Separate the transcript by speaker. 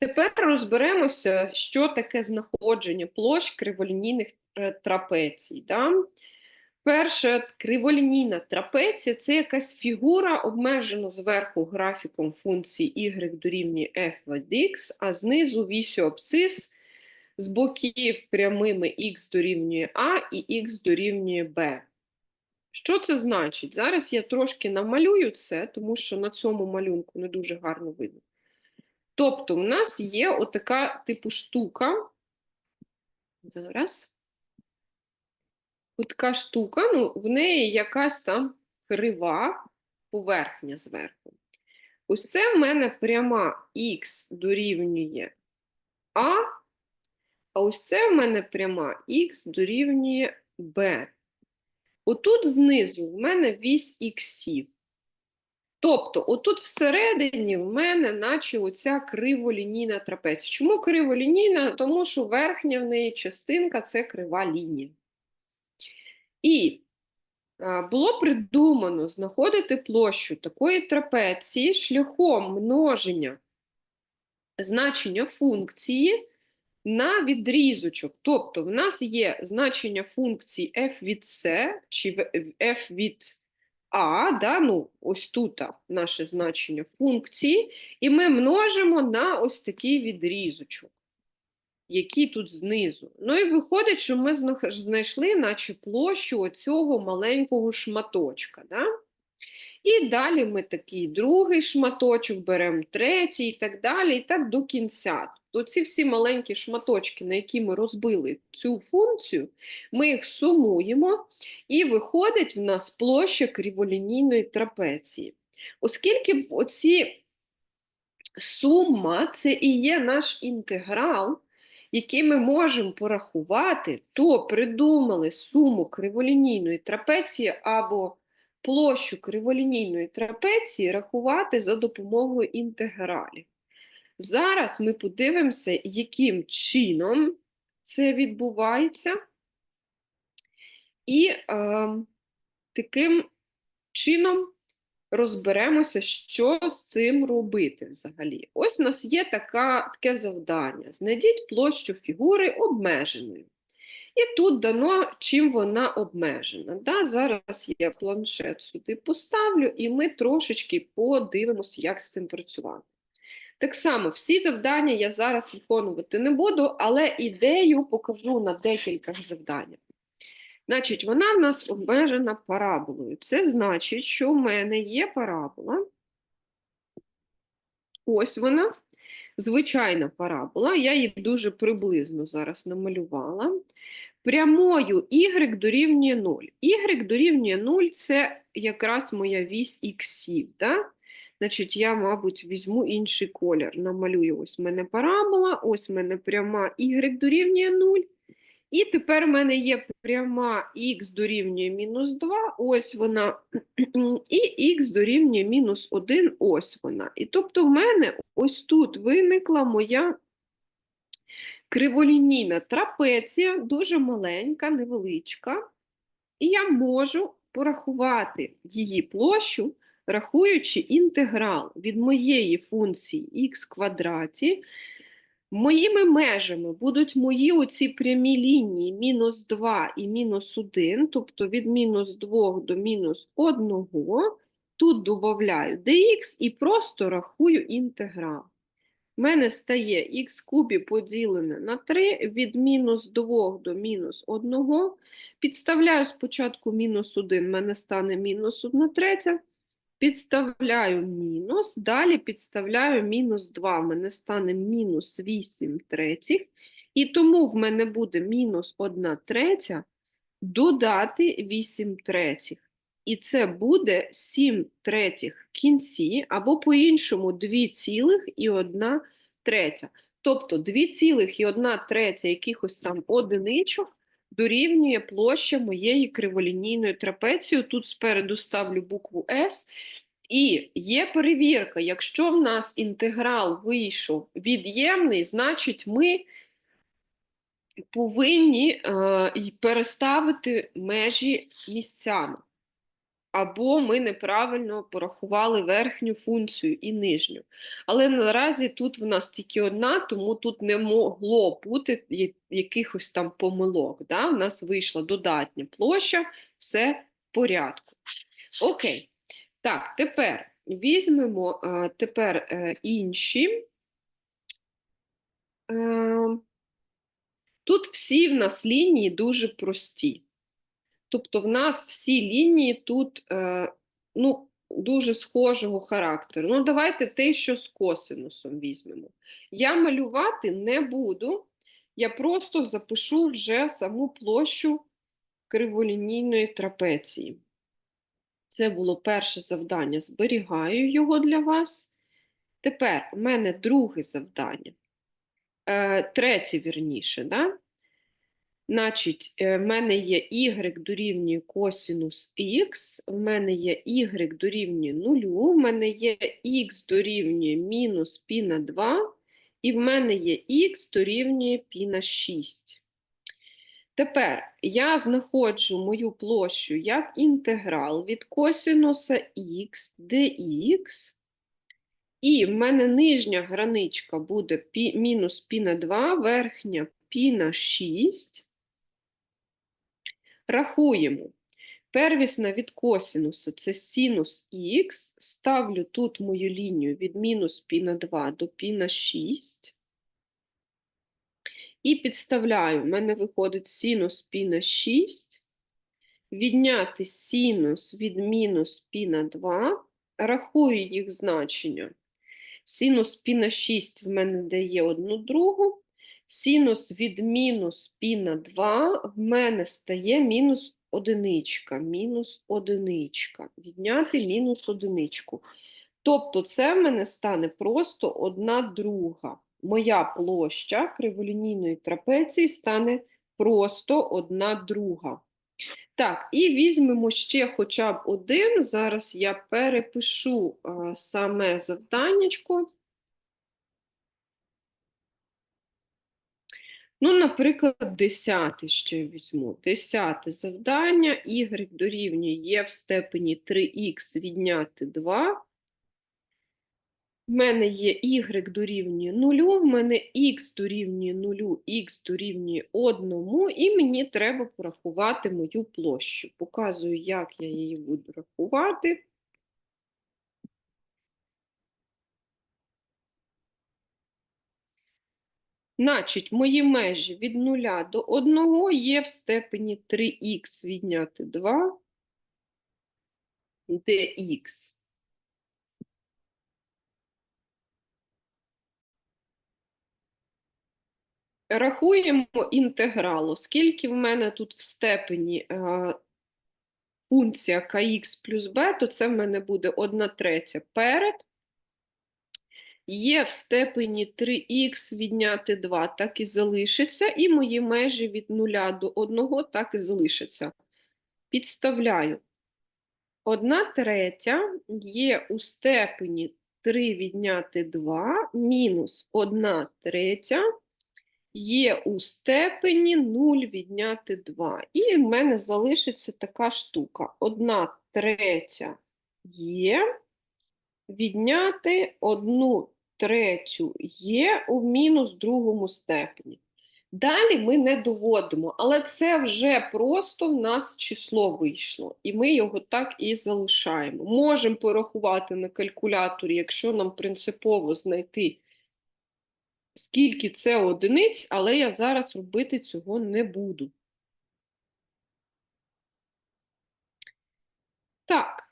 Speaker 1: Тепер розберемося, що таке знаходження площ криволінійних е, трапецій. Да? Перше, криволінійна трапеція це якась фігура, обмежена зверху графіком функції y дорівнює f від x, а знизу вісю абсцис з боків прямими x дорівнює a і x дорівнює b. Що це значить? Зараз я трошки намалюю це, тому що на цьому малюнку не дуже гарно видно. Тобто, у нас є отака типу штука. Зараз. Отака штука, ну, в неї якась там крива поверхня зверху. Ось це в мене пряма х дорівнює А, а ось це в мене пряма х дорівнює Б. Отут знизу в мене вісь іксів. Тобто, отут всередині в мене, наче оця криволінійна трапеція. Чому криволінійна? Тому що верхня в неї частинка це крива лінія. І було придумано знаходити площу такої трапеції шляхом множення значення функції на відрізочок. Тобто, в нас є значення функції f від c чи f від а, да, ну, ось тут наше значення функції, і ми множимо на ось такий відрізочок, який тут знизу. Ну і виходить, що ми знайшли наче площу оцього маленького шматочка. Да? І далі ми такий другий шматочок беремо, третій і так далі, і так до кінця. Тобто ці всі маленькі шматочки, на які ми розбили цю функцію, ми їх сумуємо, і виходить в нас площа криволінійної трапеції. Оскільки оці сума це і є наш інтеграл, який ми можемо порахувати, то придумали суму криволінійної трапеції або площу криволінійної трапеції рахувати за допомогою інтегралів. Зараз ми подивимося, яким чином це відбувається. І е, таким чином розберемося, що з цим робити взагалі. Ось у нас є така, таке завдання: знайдіть площу фігури обмеженою. І тут дано, чим вона обмежена. Да? Зараз я планшет сюди поставлю, і ми трошечки подивимося, як з цим працювати. Так само, всі завдання я зараз виконувати не буду, але ідею покажу на декілька завданнях. Значить, вона в нас обмежена параболою. Це значить, що в мене є парабола. Ось вона, звичайна парабола. Я її дуже приблизно зараз намалювала. Прямою y дорівнює 0. Y дорівнює 0 це якраз моя вісь іксів. Да? Значить, я, мабуть, візьму інший колір. Намалюю ось в мене парабола, ось в мене пряма y дорівнює 0. І тепер в мене є пряма х дорівнює мінус 2, ось вона, і х дорівнює мінус 1, ось вона. І тобто в мене ось тут виникла моя криволінійна трапеція, дуже маленька, невеличка. І я можу порахувати її площу, рахуючи інтеграл від моєї функції х квадраті. Моїми межами будуть мої оці прямі лінії мінус 2 і мінус 1, тобто від мінус 2 до мінус 1. Тут додаю dx і просто рахую інтеграл. У мене стає х кубі поділене на 3 від мінус 2 до мінус 1. Підставляю спочатку мінус 1, в мене стане мінус 1 третя. Підставляю мінус, далі підставляю мінус 2, в мене стане мінус 8 третіх. І тому в мене буде мінус 1 третя додати 8 третіх. І це буде 7 третіх в кінці, або по-іншому 2 цілих і 1 третя. Тобто 2,1 третя якихось там одиничок дорівнює площа моєї криволінійної трапеції. Тут спереду ставлю букву С. І є перевірка, якщо в нас інтеграл вийшов від'ємний, значить ми повинні е, переставити межі місцями. Або ми неправильно порахували верхню функцію і нижню. Але наразі тут в нас тільки одна, тому тут не могло бути якихось там помилок. Да? У нас вийшла додатня площа, все в порядку. Окей. Так, тепер візьмемо а, тепер е, інші. Е, Тут всі в нас лінії дуже прості. Тобто, в нас всі лінії тут е, ну, дуже схожого характеру. Ну, давайте те, що з косинусом візьмемо. Я малювати не буду, я просто запишу вже саму площу криволінійної трапеції. Це було перше завдання. Зберігаю його для вас. Тепер у мене друге завдання. Е, третє, вірніше, да? Значить, е, в мене є y дорівнює косінус x, в мене є y дорівнює 0, в мене є х дорівнює мінус π на 2, і в мене є х дорівнює π на 6. Тепер я знаходжу мою площу як інтеграл від косінуса x dx, і в мене нижня граничка буде мінус пі на 2, верхня π на 6. Рахуємо. Первісна від косінуса це синус х. Ставлю тут мою лінію від мінус π на 2 до π на 6. І підставляю, У мене виходить синус пі на 6. Відняти синус від мінус π на 2, рахую їх значення. Синус π на 6 в мене дає одну другу, Синус від мінус π на 2 в мене стає мінус одиничка. Мінус одиничка. Відняти мінус одиничку. Тобто це в мене стане просто одна друга. Моя площа криволінійної трапеції стане просто одна друга. Так, і візьмемо ще хоча б один. Зараз я перепишу а, саме завданнячко. Ну, наприклад, десяте ще візьму. Десяте завдання. Y дорівнює є в степені 3х відняти 2. В мене є y дорівнює 0, в мене x дорівнює 0, x дорівнює 1, і мені треба порахувати мою площу. Показую, як я її буду рахувати. Значить, мої межі від 0 до 1 є в степені 3х відняти 2, де х. Рахуємо інтеграл. Оскільки в мене тут в степені е, функція kx плюс b, то це в мене буде 1 третя перед. Є в степені 3х відняти 2, так і залишиться, і мої межі від 0 до 1 так і залишаться. Підставляю. 1 третя є у степені 3 відняти 2, мінус 1 третя є у степені 0 відняти 2. І в мене залишиться така штука. 1 третя є, відняти 1 третю є у мінус другому степені. Далі ми не доводимо, але це вже просто в нас число вийшло, і ми його так і залишаємо. Можемо порахувати на калькуляторі, якщо нам принципово знайти, скільки це одиниць, але я зараз робити цього не буду. Так,